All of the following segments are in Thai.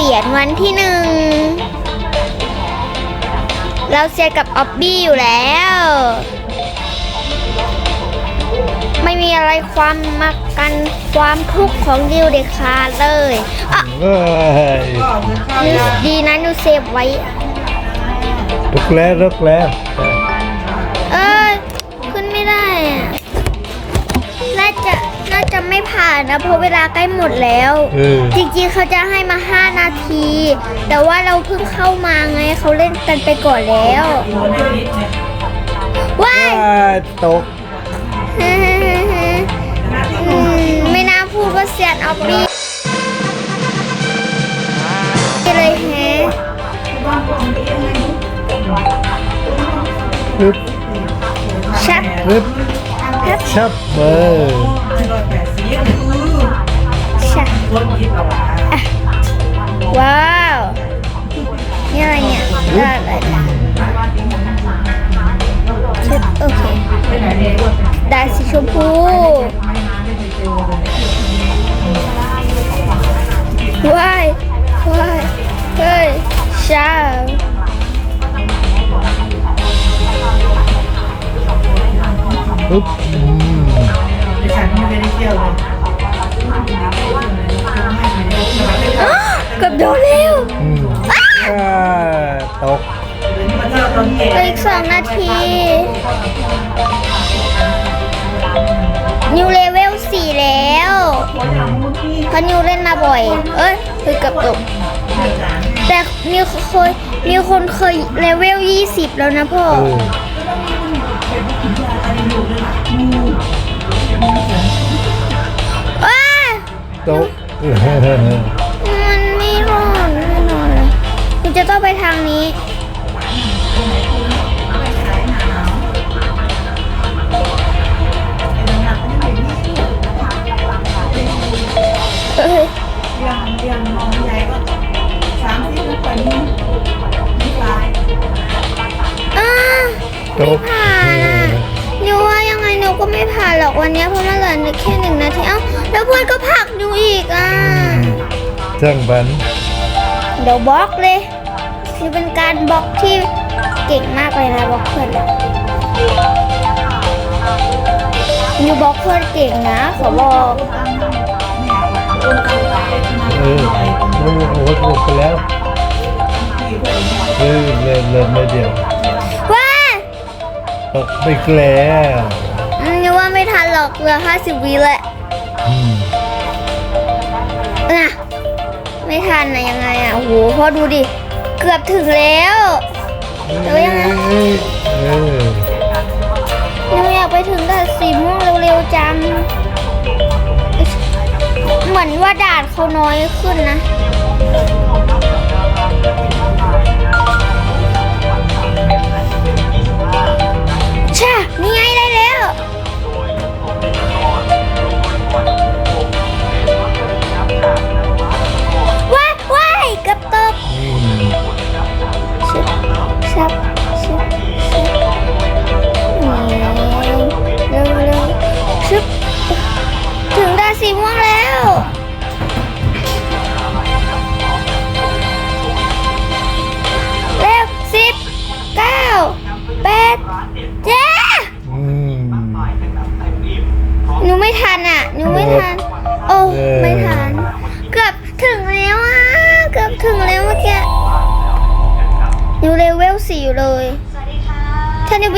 เหรียญวันที่หนึ่ง เราเสียกับออบบี้อยู่แล้ว ไม่มีอะไรความมากันความทุกข์ของดิวเด็ดขาดเลยอะเอ้ยดีนะหนูเซฟไว้ ลุกแล้วลุกแล้วายนะเพราะเวลาใกล้หมดแล้วจริงๆเขาจะให้มา 5 นาที แต่ว่าเราเพิ่งเข้ามาไงเขาเล่นกันไปก่อนแล้วว้ายตกไม่น่าพูดว่าเสียดออบบี้เลยแฮะปึ๊บชัดปึ๊บชับเบอร์ ปึ๊บอืมเกับโดนแล้วอืมว้าตกเหลืออีกสองนาที นิวเลเวลสี่แล้วเพราะนิวเล่นมาบ่อย เอ้ยคือเกับตก แต่มีคนมีคนเคยเลเวลยี่สิบแล้วนะพ่อ เออ ว้าตกเออมันไม่รอดแน่นอนเลยมันจะต้องไปทางนี้ เอ้ยอ้าตไม่กผ่านอะนิวว่ายัง ไงนิวก็ไม่ผ่านหรอกวันเนี้ยเพราะมันเหลือแค่หนึ่งนาทีเอ้าแล้วเพื่อนก็ผลักนิวอีกอะช่างบันเดี๋ยวบล็อกเลยนี่เป็นการบล็อกที่เก่งมากเลยนะบล็อกเพื่อนอะนิวบล็อกเพื่อนเก่งนะขอบอกเออโอ้โหตกไปแล้วเออเล่นเล่นไม่เดียวว้าตกไปแล้ว รอกเหลือห้าสิบวิแหละอืมน่ะไม่ทันนะยังไงอะโอ้โหพอดูดิ เกือบถึงแล้วเดี๋ยวยังไงเอ้ยเออนิวอยากไปถึงด่านสีม่วงเร็วๆจัง เหมือนว่าด่านเขาน้อยขึ้นนะใช่นี่ไง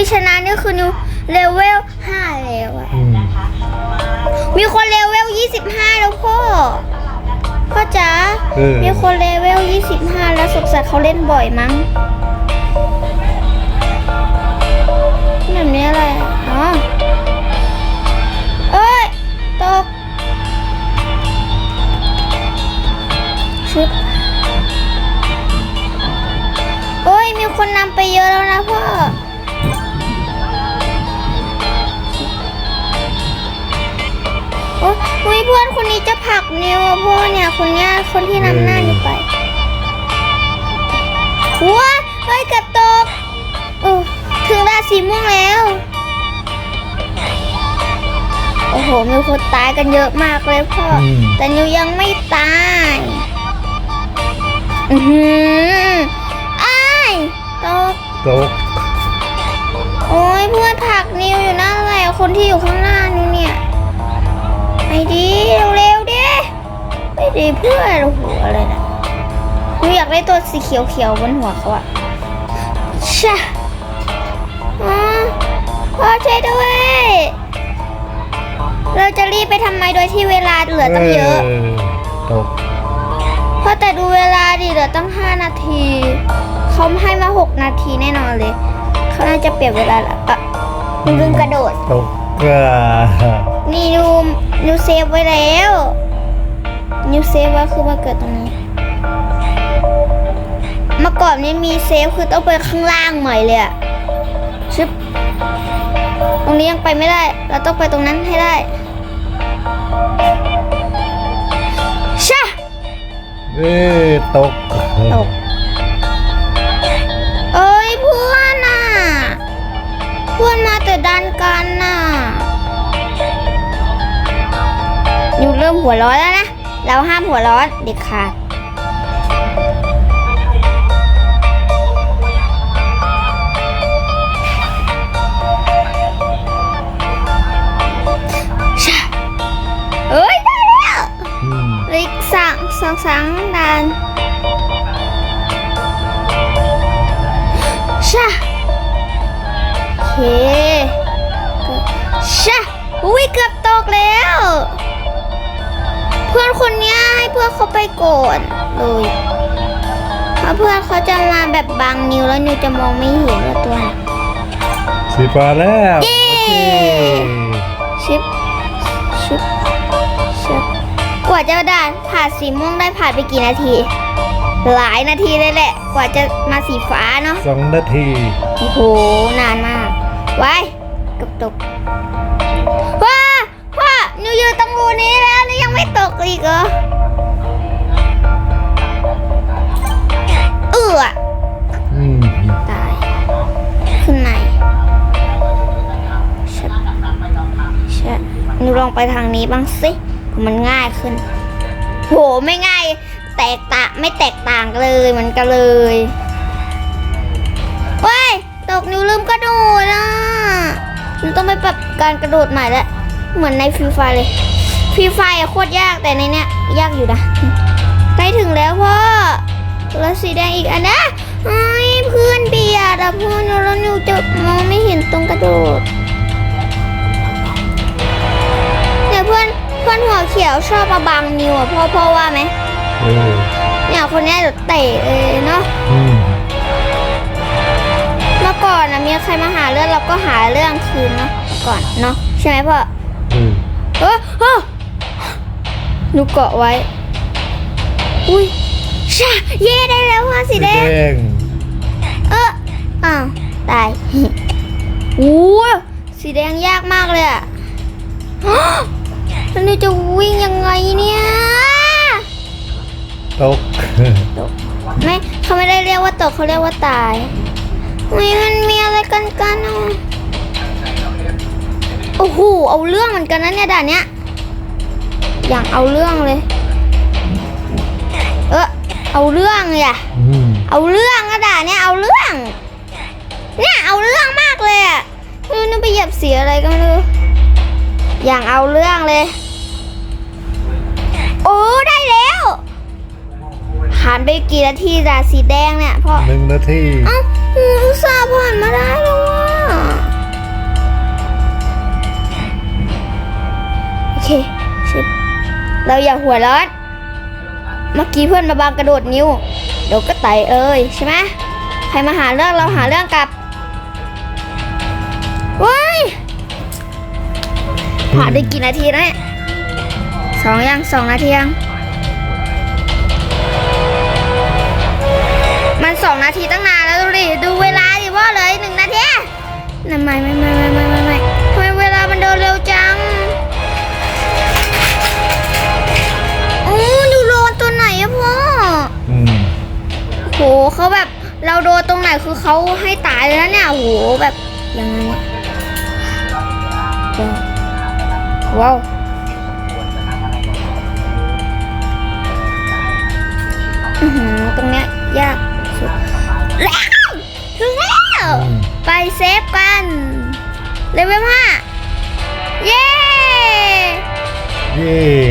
ถ้านิวพิชนะนี่คือนิวเลเวลห้าแล้วอะอืมมีคนเลเวลยี่สิบห้าแล้วพ่อ พ่อจ๋า เออมีคนเลเวลยี่สิบห้าแล้วสงสัยเขาเล่นบ่อยมั้งแบบนี้อะไรอะอ๋อ เอ้ย ตกชิบโอ้ย มีคนนำไปเยอะแล้วนะพ่อ โอ้ยเพื่อนคนนี้จะผลักนิวอะพ่อเนี่ยคนเนี้ยคนที่นำหน้านิวไปว้าเฮ้ยเกับตกเออถึงดานสีม่วงแล้ว โอ้โห มีคนตายกันเยอะมากเลยพ่ออมแต่นิวยังไม่ตาย อือหืออ้ายตกตกโอ้ยเพื่อนผลักนิวอยู่นั่นแหละคนที่อยู่ข้างหน้านิวเนี่ย ไปดีเร็วๆดิไปดีเพื่อนโอ้โหอะไรนะนิวอยากได้ตัวสีเขียวๆบนหัวเขาอะชะอพ่อช่วยด้วย เราจะรีบไปทำไมโดยที่เวลาเหลือตั้งเยอะ ตกเพราะแต่ดูเวลาดิเหลือตั้ง 5 นาที เขาให้มา 6 นาทีแน่นอนเลย เขาน่าจะเปลี่ยนเวลาละอะลืมกระโดด ตกอ่า นี่นิวนิวเซฟไว้แล้วนิวเซฟไว้คือมาเกิดตรงนี้เมื่อก่อนนี้มีเซฟคือต้องไปข้างล่างใหม่เลยอะชึบตรงนี้ยังไปไม่ได้ เราต้องไปตรงนั้นให้ได้ชะเอ้ยตกตก หัวร้อนแล้วนะ เราห้ามหัวร้อนเด็ดขาดชะเอ้ยได้แล้วอืมเหลยสองสองสามดานชะโอเค พื่อนคนเนี้ยให้เพื่อนเขาไปก่อนเลยเพราะเพื่อนเขาจะมาแบบบังนิ้วแล้วนิ้วจะมองไม่เห็นว่าตัวไหนสีฟ้าแล้วเย้โอเคชิปชิปชิปกว่าจะด่านผ่านสีม่วงได้ผ่านไปกี่นาที หลายนาทีเลยแหละ กว่าจะมาสีฟ้าเนาะสองนาทีโอ้โหนานมากไว้เกับตกว้าพ่อหนูอยู่ตรงรูนี้แล้วนี่ ยังไม่ตกอีกเหรอเอืออืมตายขึ้นไหนชัดชัดหนูลองไปทางนี้บ้างสิมันง่ายขึ้น โหไม่ง่าย แตกต่างไม่แตกต่างกันเลยเหมันกันเลยเว้ยตกนิ้วลืมกระโดดอะหนูต้องไปปรับการกระโดดใหม่แล้วเหมือนในฟรีไฟเลย ฟรีไฟอะโคตรยากแต่ในเนี้ยยากอยู่นะใกล้ถึงแล้วพ่อแล้วสีแดงอีกอันนะไอ้ยเพื่อนเบียดอะเพื่อนแล้วนิวจะมองไม่เห็นตรงกระโดดเนี่ยเพื่อนเพื่อนหัวเขียวชอบมาบังนิวอะพ่อพ่อว่าไหมเออเนี่ยคนเนี้ยเดี๋ยวเตะเลยเนาะอืมเมื่อก่อนนะมีใครมาหาเรื่องเราก็หาเรื่องคืนเนาะก่อนเนาะใช่ไหมพ่ออืม เออเออ หนูเกาะไว้ อุ้ยชาเย่ได้แล้วพ่อสีแดง งเอออ้าวตาย โอ้สีแดงยากมากเลยอะแล้วนี่จะวิ่งยังไงเนี่ย ตก ไม่เขาไม่ได้เรียกว่าตกเขาเรียกว่าตายไม่มันมีอะไรกันกันอะโอ้โหเอาเรื่องเหมือนกันนะเนี่ยด่านเนี้ย อย่างเอาเรื่องเลย เออเอาเรื่องเลยอะอืมเอาเรื่องอะด่าเนี่ยเอาเรื่อง เนี่ยเอาเรื่องมากเลยอะไม่รู้นึกไปเหยียบเสียอะไรก็ไม่รู้อย่างเอาเรื่องเลย โอ้ได้แล้วผ่านไปกี่นาทีด่าสีแดงเนี่ยพ่อหนึ่งนาทีเอ้าหูอุตส่าห์ผ่านมาได้แล้ว เราอย่าหัวร้อนเมื่อกี้เพื่อนมาบางกระโดดนิ้วเดี๋ยวก็ไต่เอ้ยใช่ไหมใครมาหาเรื่องเราหาเรื่องกลับว้ายผ่านได้กี่นาทีแล้วเนี่ยสองยังสองนาทียังมันสองนาทีตั้งนานแล้วดูดิดู โดนตรงไหนคือเขาให้ตายเลยนะเนี่ยโหแบบยังไงเนี่ยว้าวตรงเนี้ยยากสุดแล้วถึงแล้ว ไปเซฟกันเลเวลห้าเย้เย้